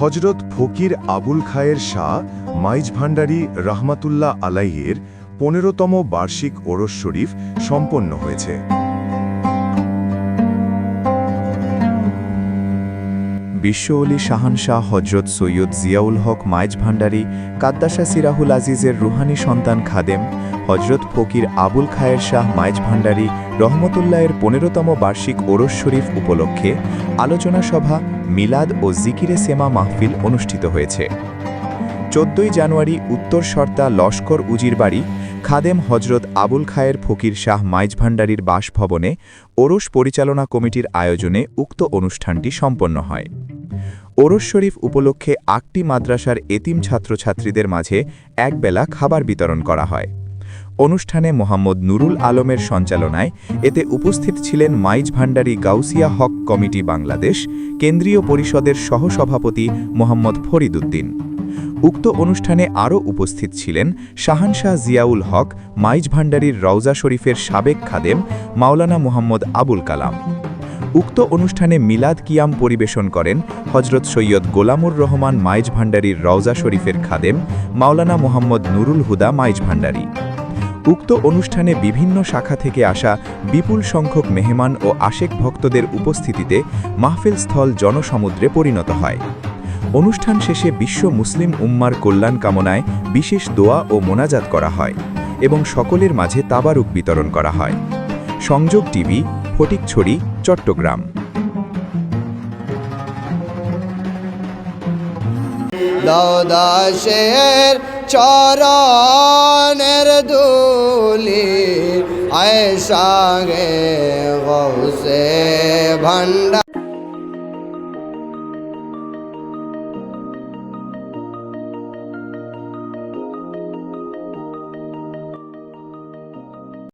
হজরত ফকির আবুল খায়ের শাহ মাইজ ভান্ডারী রাহমাতুল্লাহ আলাইয়ের পনেরোতম বার্ষিক ওরস শরীফ সম্পন্ন হয়েছে। বিশ্বঅলি শাহানশাহ হজরত সৈয়দ জিয়াউল হক মাইজ ভান্ডারী কাদ্দাসা সিরাহুল আজিজের রুহানি সন্তান খাদেম, হজরত ফকির আবুল খায়ের শাহ মাইজ ভান্ডারী রহমতুল্লাহের পনেরোতম বার্ষিক ওরস শরীফ উপলক্ষে আলোচনা সভা, মিলাদ ও জিকিরে সেমা মাহফিল অনুষ্ঠিত হয়েছে। চোদ্দই জানুয়ারি উত্তর সর্তা লস্কর উজির বাড়ি, খাদেম হজরত আবুল খায়ের ফকির শাহ মাইজ ভান্ডারীর বাসভবনে ওরস পরিচালনা কমিটির আয়োজনে উক্ত অনুষ্ঠানটি সম্পন্ন হয়। ওরস শরীফ উপলক্ষে আটটি মাদ্রাসার এতিম ছাত্রছাত্রীদের মাঝে একবেলা খাবার বিতরণ করা হয়। অনুষ্ঠানে মোহাম্মদ নুরুল আলমের সঞ্চালনায় এতে উপস্থিত ছিলেন মাইজ ভান্ডারী গাউসিয়া হক কমিটি বাংলাদেশ, কেন্দ্রীয় পরিষদের সহসভাপতি মোহাম্মদ ফরিদুদ্দিন উক্ত অনুষ্ঠানে আরও উপস্থিত ছিলেন শাহানশাহ জিয়াউল হক, মাইজ ভান্ডারীর রওজা শরীফের সাবেক খাদেম, মাওলানা মোহাম্মদ আবুল কালাম। উক্ত অনুষ্ঠানে মিলাদ কিয়াম পরিবেশন করেন হজরত সৈয়দ গোলামুর রহমান মাইজ ভান্ডারীর রওজা শরীফের খাদেম, মাওলানা মোহাম্মদ নুরুল হুদা মাইজ ভান্ডারী উক্ত অনুষ্ঠানে বিভিন্ন শাখা থেকে আসা বিপুল সংখ্যক মেহমান ও আশেক ভক্তদের উপস্থিতিতে মাহফিল স্থল জনসমুদ্রে পরিণত হয়। অনুষ্ঠান শেষে বিশ্ব মুসলিম উম্মার কল্যাণ কামনায় বিশেষ দোয়া ও মোনাজাত করা হয় এবং সকলের মাঝে তাবারুক বিতরণ করা হয়। সংযোগ টিভি ফটিকছড়ি চট্টগ্রাম। দাদাশের চরণের দুলি আয়সাগে গৌসে ভণ্ডা